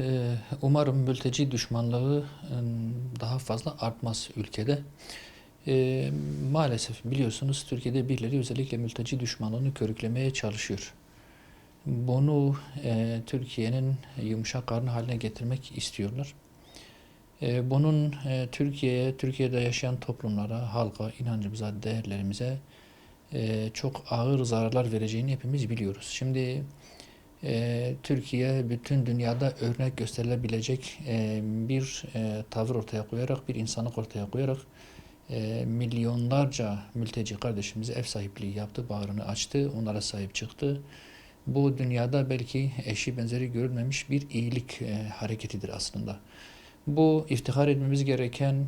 Ee, Umarım mülteci düşmanlığı ım, daha fazla artmaz ülkede. Ee, Maalesef biliyorsunuz Türkiye'de birileri özellikle mülteci düşmanlığını körüklemeye çalışıyor. Bunu e, Türkiye'nin yumuşak karnı haline getirmek istiyorlar. E, bunun e, Türkiye'ye, Türkiye'de yaşayan toplumlara, halka, inancımıza, değerlerimize çok ağır zararlar vereceğini hepimiz biliyoruz. Şimdi e, Türkiye bütün dünyada örnek gösterilebilecek e, bir e, tavır ortaya koyarak, bir insanlık ortaya koyarak e, milyonlarca mülteci kardeşimize ev sahipliği yaptı, bağrını açtı, onlara sahip çıktı. Bu dünyada belki eşi benzeri görülmemiş bir iyilik hareketidir aslında. Bu iftihar etmemiz gereken,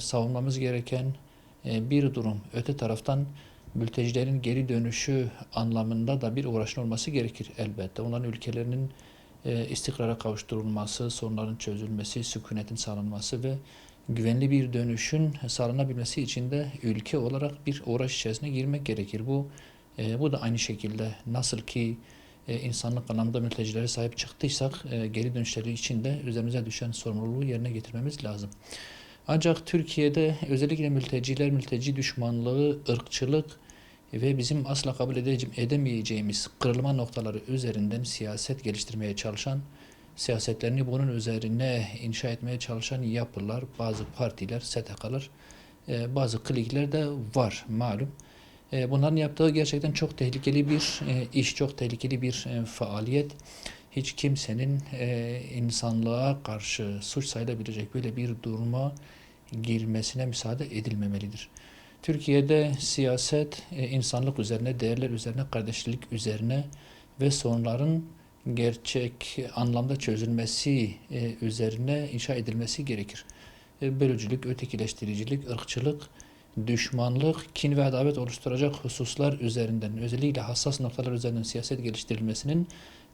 savunmamız gereken bir durum. Öte taraftan mültecilerin geri dönüşü anlamında da bir uğraşın olması gerekir elbette. Onların ülkelerinin e, istikrara kavuşturulması, sorunların çözülmesi, sükunetin sağlanması ve güvenli bir dönüşün sağlanabilmesi için de ülke olarak bir uğraş içerisine girmek gerekir. Bu e, bu da aynı şekilde nasıl ki e, insanlık anlamda mültecilere sahip çıktıysak e, geri dönüşleri için de üzerimize düşen sorumluluğu yerine getirmemiz lazım. Ancak Türkiye'de özellikle mülteciler, mülteci düşmanlığı, ırkçılık ve bizim asla kabul edemeyeceğimiz kırılma noktaları üzerinden siyaset geliştirmeye çalışan, siyasetlerini bunun üzerine inşa etmeye çalışan yapılar, bazı partiler, STK'lar, e, bazı klikler de var malum. E, Bunların yaptığı gerçekten çok tehlikeli bir e, iş, çok tehlikeli bir faaliyet. Hiç kimsenin insanlığa karşı suç sayılabilecek böyle bir duruma girmesine müsaade edilmemelidir. Türkiye'de siyaset e, insanlık üzerine, değerler üzerine, kardeşlik üzerine ve sorunların gerçek anlamda çözülmesi e, üzerine inşa edilmesi gerekir. E, Bölücülük, ötekileştiricilik, ırkçılık, düşmanlık, kin ve adalet oluşturacak hususlar üzerinden, özellikle hassas noktalar üzerinden siyaset geliştirilmesinin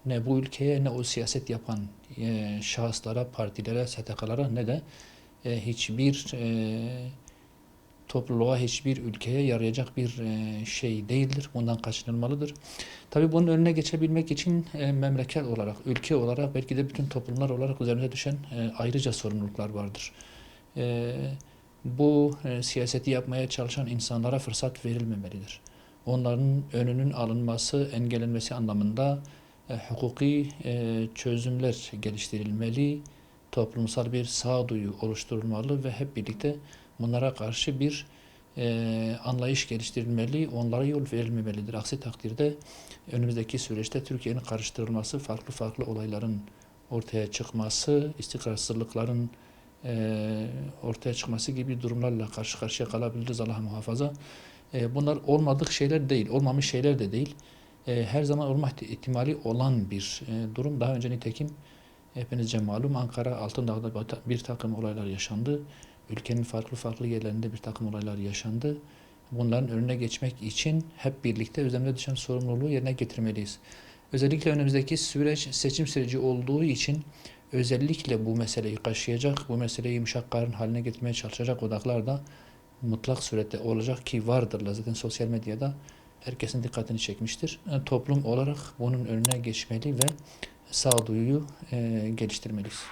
ne bu ülkeye ne o siyaset yapan şahıslara, partilere, STK'lara ne de e, hiçbir e, topluluğa, hiçbir ülkeye yarayacak bir e, şey değildir. Bundan kaçınılmalıdır. Tabii bunun önüne geçebilmek için e, memleket olarak, ülke olarak, belki de bütün toplumlar olarak üzerimize düşen ayrıca sorumluluklar vardır. Bu siyaseti yapmaya çalışan insanlara fırsat verilmemelidir. Onların önünün alınması, engellenmesi anlamında hukuki çözümler geliştirilmeli, toplumsal bir sağduyu oluşturulmalı ve hep birlikte bunlara karşı bir e, anlayış geliştirilmeli, onlara yol verilmemelidir. Aksi takdirde önümüzdeki süreçte Türkiye'nin karıştırılması, farklı farklı olayların ortaya çıkması, istikrarsızlıkların e, ortaya çıkması gibi durumlarla karşı karşıya kalabiliriz Allah muhafaza. E, bunlar olmadık şeyler değil, olmamış şeyler de değil. E, her zaman olma ihtimali olan bir e, durum. Daha önce nitekim hepinizce malum Ankara Altındağ'da bir takım olaylar yaşandı. Ülkenin farklı farklı yerlerinde bir takım olaylar yaşandı. Bunların önüne geçmek için hep birlikte üzerimize düşen sorumluluğu yerine getirmeliyiz. Özellikle önümüzdeki süreç seçim süreci olduğu için özellikle bu meseleyi kaşıyacak, bu meseleyi yumuşak karın haline getirmeye çalışacak odaklar da mutlak surette olacak ki vardırlar. Zaten sosyal medyada herkesin dikkatini çekmiştir. E, Toplum olarak bunun önüne geçmeli ve sağduyuyu geliştirmeliyiz.